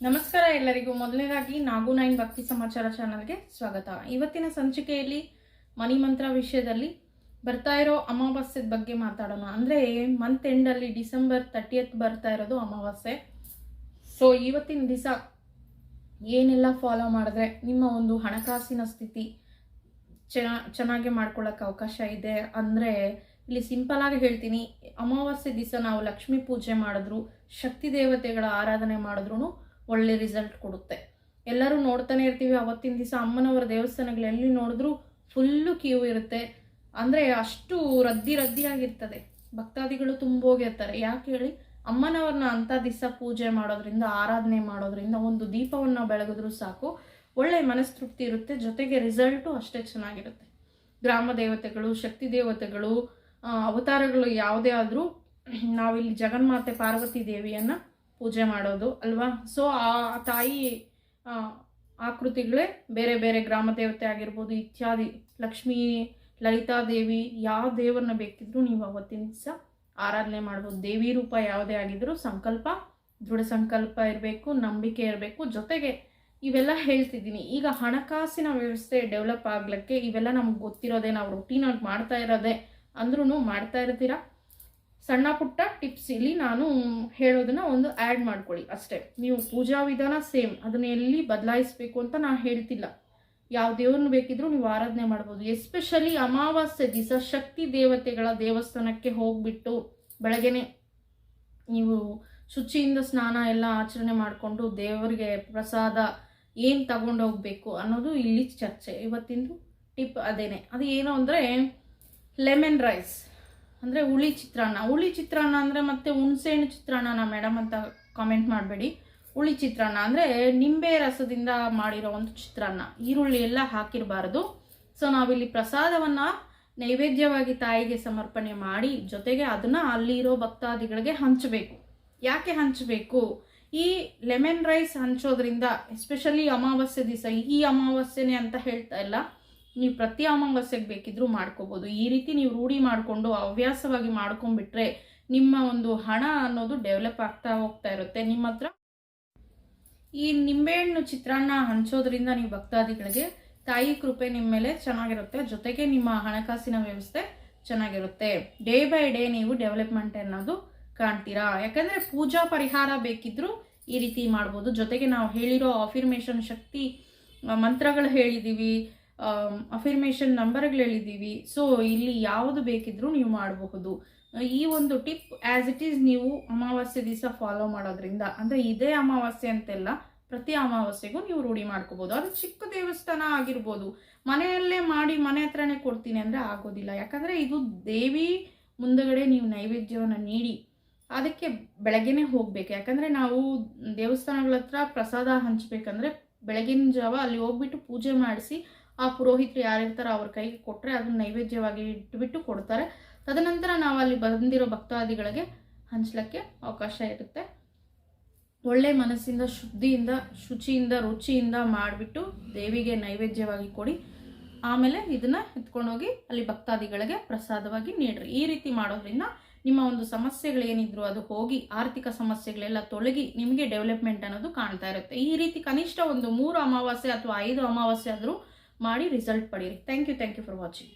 ನಮಸ್ಕಾರ ಎಲ್ಲರಿಗೂ. ಮೊದಲನೇದಾಗಿ ನಾಗು ನೈನ್ ಭಕ್ತಿ ಸಮಾಚಾರ ಚಾನಲ್ಗೆ ಸ್ವಾಗತ. ಇವತ್ತಿನ ಸಂಚಿಕೆಯಲ್ಲಿ ಮನಿ ಮಂತ್ರ ವಿಷಯದಲ್ಲಿ ಬರ್ತಾ ಇರೋ ಅಮಾವಾಸ್ಯದ ಬಗ್ಗೆ ಮಾತಾಡೋಣ. ಅಂದರೆ ಮಂತ್ ಎಂಡಲ್ಲಿ ಡಿಸೆಂಬರ್ ತರ್ಟಿಯತ್ ಬರ್ತಾ ಇರೋದು ಅಮಾವಾಸ್ಯೆ. ಸೊ ಇವತ್ತಿನ ದಿವಸ ಏನೆಲ್ಲ ಫಾಲೋ ಮಾಡಿದ್ರೆ ನಿಮ್ಮ ಒಂದು ಹಣಕಾಸಿನ ಸ್ಥಿತಿ ಚೆನ್ನ ಚೆನ್ನಾಗಿ ಮಾಡ್ಕೊಳ್ಳೋಕೆ ಅವಕಾಶ ಇದೆ ಅಂದರೆ ಇಲ್ಲಿ ಸಿಂಪಲ್ ಆಗಿ ಹೇಳ್ತೀನಿ. ಅಮಾವಾಸ್ಯೆ ದಿವಸ ನಾವು ಲಕ್ಷ್ಮೀ ಪೂಜೆ ಮಾಡಿದ್ರು, ಶಕ್ತಿ ದೇವತೆಗಳ ಆರಾಧನೆ ಮಾಡಿದ್ರು ಒಳ್ಳೆ ರಿಸಲ್ಟ್ ಕೊಡುತ್ತೆ. ಎಲ್ಲರೂ ನೋಡ್ತಾನೆ ಇರ್ತೀವಿ. ಅವತ್ತಿನ ದಿವಸ ಅಮ್ಮನವರ ದೇವಸ್ಥಾನಗಳು ಎಲ್ಲಿ ನೋಡಿದ್ರು ಫುಲ್ಲು ಕ್ಯೂ ಇರುತ್ತೆ. ಅಂದರೆ ಅಷ್ಟು ರದ್ದಿ ರದ್ದಿಯಾಗಿರ್ತದೆ. ಭಕ್ತಾದಿಗಳು ತುಂಬೋಗಿರ್ತಾರೆ ಯಾಕೆ ಹೇಳಿ? ಅಮ್ಮನವ್ರನ್ನ ಅಂಥ ದಿವಸ ಪೂಜೆ ಮಾಡೋದ್ರಿಂದ, ಆರಾಧನೆ ಮಾಡೋದ್ರಿಂದ ಒಂದು ದೀಪವನ್ನು ಬೆಳಗಿದ್ರು ಸಾಕು. ಒಳ್ಳೆ ಮನಸ್ತೃಪ್ತಿ ಇರುತ್ತೆ. ಜೊತೆಗೆ ರಿಸಲ್ಟು ಅಷ್ಟೇ ಚೆನ್ನಾಗಿರುತ್ತೆ. ಗ್ರಾಮ ದೇವತೆಗಳು, ಶಕ್ತಿ ದೇವತೆಗಳು ಅವತಾರಗಳು ಯಾವುದೇ ಆದರೂ ನಾವಿಲ್ಲಿ ಜಗನ್ಮಾತೆ ಪಾರ್ವತಿ ದೇವಿಯನ್ನು ಪೂಜೆ ಮಾಡೋದು, ಅಲ್ವಾ? ಸೊ ಆ ತಾಯಿ ಆಕೃತಿಗಳೇ ಬೇರೆ ಬೇರೆ ಗ್ರಾಮ ದೇವತೆ ಆಗಿರ್ಬೋದು, ಇತ್ಯಾದಿ, ಲಕ್ಷ್ಮೀ, ಲಲಿತಾ ದೇವಿ, ಯಾವ ದೇವರನ್ನ ಬೇಕಿದ್ರೂ ನೀವು ಅವತ್ತಿನ ದಿವಸ ಆರಾಧನೆ ಮಾಡ್ಬೋದು. ದೇವಿ ರೂಪ ಯಾವುದೇ ಆಗಿದ್ರೂ ಸಂಕಲ್ಪ, ದೃಢ ಸಂಕಲ್ಪ ಇರಬೇಕು, ನಂಬಿಕೆ ಇರಬೇಕು, ಜೊತೆಗೆ ಇವೆಲ್ಲ ಹೇಳ್ತಿದ್ದೀನಿ. ಈಗ ಹಣಕಾಸಿನ ವ್ಯವಸ್ಥೆ ಡೆವಲಪ್ ಆಗ್ಲಿಕ್ಕೆ ಇವೆಲ್ಲ ನಮ್ಗೆ ಗೊತ್ತಿರೋದೇ, ನಾವು ರೊಟೀನಾಗಿ ಮಾಡ್ತಾ ಇರೋದೇ ಅಂದ್ರೂ ಮಾಡ್ತಾ ಇರ್ತೀರಾ? ಸಣ್ಣ ಪುಟ್ಟ ಟಿಪ್ಸ್ ಇಲ್ಲಿ ನಾನು ಹೇಳೋದನ್ನ ಒಂದು ಆ್ಯಡ್ ಮಾಡ್ಕೊಳ್ಳಿ ಅಷ್ಟೇ. ನೀವು ಪೂಜಾ ವಿಧಾನ ಸೇಮ್ ಅದನ್ನ ಎಲ್ಲಿ ಬದಲಾಯಿಸಬೇಕು ಅಂತ ನಾನು ಹೇಳ್ತಿಲ್ಲ. ಯಾವ ದೇವ್ರನ್ನ ಬೇಕಿದ್ರೂ ನೀವು ಆರಾಧನೆ ಮಾಡ್ಬೋದು. ಎಸ್ಪೆಷಲಿ ಅಮಾವಾಸ್ಯೆ ದಿವಸ ಶಕ್ತಿ ದೇವತೆಗಳ ದೇವಸ್ಥಾನಕ್ಕೆ ಹೋಗ್ಬಿಟ್ಟು ಬೆಳಗ್ಗೆನೆ ನೀವು ಶುಚಿಯಿಂದ ಸ್ನಾನ ಎಲ್ಲ ಆಚರಣೆ ಮಾಡಿಕೊಂಡು ದೇವರಿಗೆ ಪ್ರಸಾದ ಏನು ತಗೊಂಡು ಹೋಗ್ಬೇಕು ಅನ್ನೋದು ಇಲ್ಲಿ ಚರ್ಚೆ. ಇವತ್ತಿಂದು ಟಿಪ್ ಅದೇನೆ. ಅದು ಏನು ಅಂದರೆ ಲೆಮನ್ ರೈಸ್ ಅಂದರೆ ಹುಳಿ ಚಿತ್ರಾನ್ನ. ಹುಳಿ ಚಿತ್ರಾನ್ನ ಅಂದರೆ ಮತ್ತೆ ಹುಣಸೆಹಣ್ಣು ಚಿತ್ರಾನ್ನನ ಮೇಡಮ್ ಅಂತ ಕಾಮೆಂಟ್ ಮಾಡಬೇಡಿ. ಹುಳಿ ಚಿತ್ರಾನ್ನ ಅಂದರೆ ನಿಂಬೆ ರಸದಿಂದ ಮಾಡಿರೋ ಒಂದು ಚಿತ್ರಾನ್ನ. ಈರುಳ್ಳಿ ಎಲ್ಲ ಹಾಕಿರಬಾರ್ದು. ಸೊ ನಾವಿಲ್ಲಿ ಪ್ರಸಾದವನ್ನು ನೈವೇದ್ಯವಾಗಿ ತಾಯಿಗೆ ಸಮರ್ಪಣೆ ಮಾಡಿ ಜೊತೆಗೆ ಅದನ್ನು ಅಲ್ಲಿರೋ ಭಕ್ತಾದಿಗಳಿಗೆ ಹಂಚಬೇಕು. ಯಾಕೆ ಹಂಚಬೇಕು? ಈ ಲೆಮನ್ ರೈಸ್ ಹಂಚೋದ್ರಿಂದ ಎಸ್ಪೆಷಲಿ ಅಮಾವಾಸ್ಯೆ ದಿವಸ, ಈ ಅಮಾವಾಸ್ಯೆನೆ ಅಂತ ಹೇಳ್ತಾ ಇಲ್ಲ. ನೀವು ಪ್ರತಿ ಅಮಾವಾಸ್ಯೆಗೆ ಬೇಕಿದ್ರೂ ಮಾಡ್ಕೋಬೋದು. ಈ ರೀತಿ ನೀವು ರೂಢಿ ಮಾಡಿಕೊಂಡು ಹವ್ಯಾಸವಾಗಿ ಮಾಡ್ಕೊಂಡ್ಬಿಟ್ರೆ ನಿಮ್ಮ ಒಂದು ಹಣ ಅನ್ನೋದು ಡೆವಲಪ್ ಆಗ್ತಾ ಹೋಗ್ತಾ ಇರುತ್ತೆ. ನಿಮ್ಮ ಹತ್ರ ಈ ನಿಂಬೆಹಣ್ಣು ಚಿತ್ರಾನ್ನ ಹಂಚೋದ್ರಿಂದ ನೀವು ಭಕ್ತಾದಿಗಳಿಗೆ ತಾಯಿ ಕೃಪೆ ನಿಮ್ಮ ಮೇಲೆ ಚೆನ್ನಾಗಿರುತ್ತೆ. ಜೊತೆಗೆ ನಿಮ್ಮ ಹಣಕಾಸಿನ ವ್ಯವಸ್ಥೆ ಚೆನ್ನಾಗಿರುತ್ತೆ. ಡೇ ಬೈ ಡೇ ನೀವು ಡೆವಲಪ್ಮೆಂಟ್ ಅನ್ನೋದು ಕಾಣ್ತೀರಾ. ಯಾಕಂದ್ರೆ ಪೂಜಾ ಪರಿಹಾರ ಬೇಕಿದ್ದರೂ ಈ ರೀತಿ ಮಾಡ್ಬೋದು. ಜೊತೆಗೆ ನಾವು ಹೇಳಿರೋ ಅಫಿರ್ಮೇಷನ್ ಶಕ್ತಿ ಮಂತ್ರಗಳು ಹೇಳಿದ್ದೀವಿ ಅಫಿರ್ಮೇಷನ್ ಹೇಳಿದ್ದೀವಿ. ಸೊ ಇಲ್ಲಿ ಯಾವುದು ಬೇಕಿದ್ರೂ ನೀವು ಮಾಡಬಹುದು. ಈ ಒಂದು ಟಿಪ್ ಆ್ಯಸ್ ಇಟ್ ಈಸ್ ನೀವು ಅಮಾವಾಸ್ಯೆ ದಿವಸ ಫಾಲೋ ಮಾಡೋದ್ರಿಂದ, ಅಂದರೆ ಇದೇ ಅಮಾವಾಸ್ಯೆ ಅಂತೆಲ್ಲ ಪ್ರತಿ ಅಮಾವಾಸ್ಯೆಗೂ ನೀವು ರೂಢಿ ಮಾಡ್ಕೋಬೋದು ಅದು ಚಿಕ್ಕ ದೇವಸ್ಥಾನ ಆಗಿರ್ಬೋದು. ಮನೆಯಲ್ಲೇ ಮಾಡಿ ಮನೆ ಹತ್ರನೇ ಕೊಡ್ತೀನಿ ಅಂದರೆ ಆಗೋದಿಲ್ಲ. ಯಾಕಂದರೆ ಇದು ದೇವಿ ಮುಂದಗಡೆ ನೀವು ನೈವೇದ್ಯವನ್ನು ನೀಡಿ ಅದಕ್ಕೆ ಬೆಳಗ್ಗೆನೇ ಹೋಗ್ಬೇಕು. ಯಾಕಂದರೆ ನಾವು ದೇವಸ್ಥಾನಗಳ ಹತ್ರ ಪ್ರಸಾದ ಹಂಚಬೇಕಂದ್ರೆ ಬೆಳಗಿನ ಜಾವ ಅಲ್ಲಿ ಹೋಗ್ಬಿಟ್ಟು ಪೂಜೆ ಮಾಡಿಸಿ ಆ ಪುರೋಹಿತರು ಯಾರಿರ್ತಾರೋ ಅವ್ರ ಕೈಗೆ ಕೊಟ್ಟರೆ ಅದನ್ನ ನೈವೇದ್ಯವಾಗಿ ಇಟ್ಬಿಟ್ಟು ಕೊಡ್ತಾರೆ. ತದನಂತರ ನಾವು ಅಲ್ಲಿ ಬಂದಿರೋ ಭಕ್ತಾದಿಗಳಿಗೆ ಹಂಚ್ಲಿಕ್ಕೆ ಅವಕಾಶ ಇರುತ್ತೆ. ಒಳ್ಳೆ ಮನಸ್ಸಿಂದ, ಶುದ್ಧಿಯಿಂದ, ಶುಚಿಯಿಂದ, ರುಚಿಯಿಂದ ಮಾಡಿಬಿಟ್ಟು ದೇವಿಗೆ ನೈವೇದ್ಯವಾಗಿ ಕೊಡಿ. ಆಮೇಲೆ ಇದನ್ನ ಎತ್ಕೊಂಡೋಗಿ ಅಲ್ಲಿ ಭಕ್ತಾದಿಗಳಿಗೆ ಪ್ರಸಾದವಾಗಿ ನೀಡ್ರಿ. ಈ ರೀತಿ ಮಾಡೋದ್ರಿಂದ ನಿಮ್ಮ ಒಂದು ಸಮಸ್ಯೆಗಳೇನಿದ್ರು ಅದು ಹೋಗಿ, ಆರ್ಥಿಕ ಸಮಸ್ಯೆಗಳೆಲ್ಲ ತೊಳಗಿ ನಿಮಗೆ ಡೆವಲಪ್ಮೆಂಟ್ ಅನ್ನೋದು ಕಾಣ್ತಾ ಇರುತ್ತೆ. ಈ ರೀತಿ ಕನಿಷ್ಠ ಒಂದು ಮೂರು ಅಮಾವಾಸ್ಯೆ ಅಥವಾ ಐದು ಅಮಾವಾಸ್ಯೆ ಆದರೂ ಮಾಡಿ result ಪಡೀರಿ thank you thank you for watching